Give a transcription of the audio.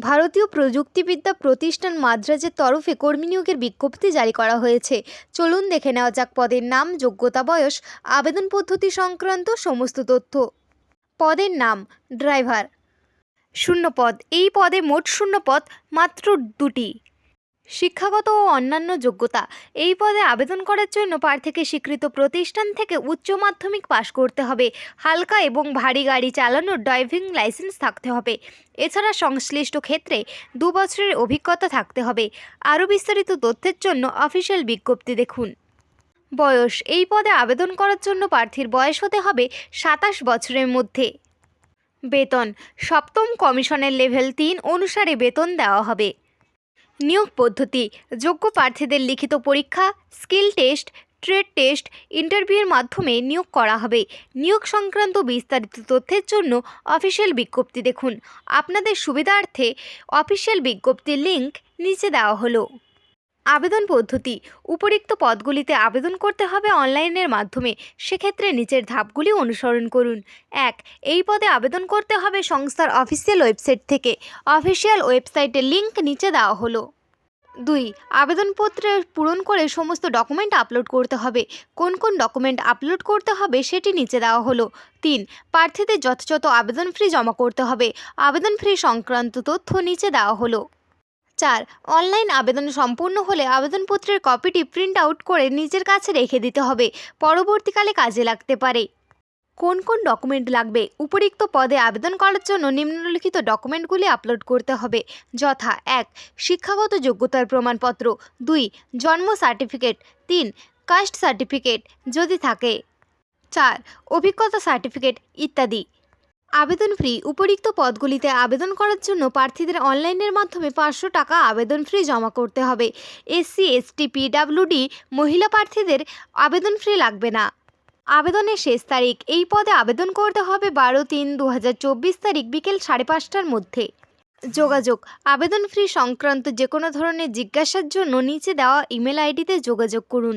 ভারতীয় প্রযুক্তিবিদ্যা প্রতিষ্ঠান মাদ্রাজের তরফে কর্মী নিয়োগের বিজ্ঞপ্তি জারি করা হয়েছে। চলুন দেখে নেওয়া যাক পদের নাম, যোগ্যতা, বয়স, আবেদন পদ্ধতি সংক্রান্ত সমস্ত তথ্য। পদের নাম, ড্রাইভার। শূন্য পদ। এই পদে মোট শূন্য পদ, মাত্র দুটি। শিক্ষাগত ও অন্যান্য যোগ্যতা। এই পদে আবেদন করার জন্য প্রার্থীকে স্বীকৃত প্রতিষ্ঠান থেকে উচ্চ মাধ্যমিক পাশ করতে হবে। হালকা এবং ভারী গাড়ি চালানোর ড্রাইভিং লাইসেন্স থাকতে হবে। এছাড়া সংশ্লিষ্ট ক্ষেত্রে দু বছরের অভিজ্ঞতা থাকতে হবে। আরও বিস্তারিত তথ্যের জন্য অফিসিয়াল বিজ্ঞপ্তি দেখুন। বয়স, এই পদে আবেদন করার জন্য প্রার্থীর বয়স হতে হবে সাতাশ বছরের মধ্যে। বেতন, সপ্তম কমিশনের লেভেল তিন অনুসারে বেতন দেওয়া হবে। নিয়োগ পদ্ধতি, যোগ্য প্রার্থীদের লিখিত পরীক্ষা, স্কিল টেস্ট, ট্রেড টেস্ট ইন্টারভিউয়ের মাধ্যমে নিয়োগ করা হবে। নিয়োগ সংক্রান্ত বিস্তারিত তথ্যের জন্য অফিসিয়াল বিজ্ঞপ্তি দেখুন। আপনাদের সুবিধার্থে অফিসিয়াল বিজ্ঞপ্তির লিঙ্ক নিচে দেওয়া হলো। আবেদন পদ্ধতি। উপরিক্ত পদগুলিতে আবেদন করতে হবে অনলাইনের মাধ্যমে। সেক্ষেত্রে নিচের ধাপগুলি অনুসরণ করুন। এক, এই পদে আবেদন করতে হবে সংস্থার অফিসিয়াল ওয়েবসাইট থেকে। অফিসিয়াল ওয়েবসাইটের লিংক নিচে দেওয়া হলো। দুই, আবেদনপত্রে পূরণ করে সমস্ত ডকুমেন্ট আপলোড করতে হবে। কোন কোন ডকুমেন্ট আপলোড করতে হবে সেটি নিচে দেওয়া হলো। তিন, প্রার্থীদের যথাযথ আবেদন ফ্রি জমা করতে হবে। আবেদন ফ্রি সংক্রান্ত তথ্য নিচে দেওয়া হলো। চার, অনলাইন আবেদন সম্পূর্ণ হলে আবেদনপত্রের কপিটি প্রিন্ট আউট করে নিজের কাছে রেখে দিতে হবে। পরবর্তীকালে কাজে লাগতে পারে। কোন কোন ডকুমেন্ট লাগবে? উপরিক্ত পদে আবেদন করার জন্য নিম্নলিখিত ডকুমেন্টগুলি আপলোড করতে হবে। যথা, এক, শিক্ষাগত যোগ্যতার প্রমাণপত্র। দুই, জন্ম সার্টিফিকেট। তিন, কাস্ট সার্টিফিকেট যদি থাকে। চার, অভিজ্ঞতা সার্টিফিকেট ইত্যাদি। আবেদন ফ্রি। উপরিক্ত পদগুলিতে আবেদন করার জন্য প্রার্থীদের অনলাইনের মাধ্যমে পাঁচশো টাকা আবেদন ফ্রি জমা করতে হবে। এসসি এসটি পিডাব্লিউডি মহিলা প্রার্থীদের আবেদন ফ্রি লাগবে না। আবেদনের শেষ তারিখ। এই পদে আবেদন করতে হবে বারো তিন দু তারিখ বিকেল সাড়ে পাঁচটার মধ্যে। যোগাযোগ। আবেদন ফ্রি সংক্রান্ত যে কোনো ধরনের জিজ্ঞাসার জন্য নিচে দেওয়া ইমেল আইডিতে যোগাযোগ করুন।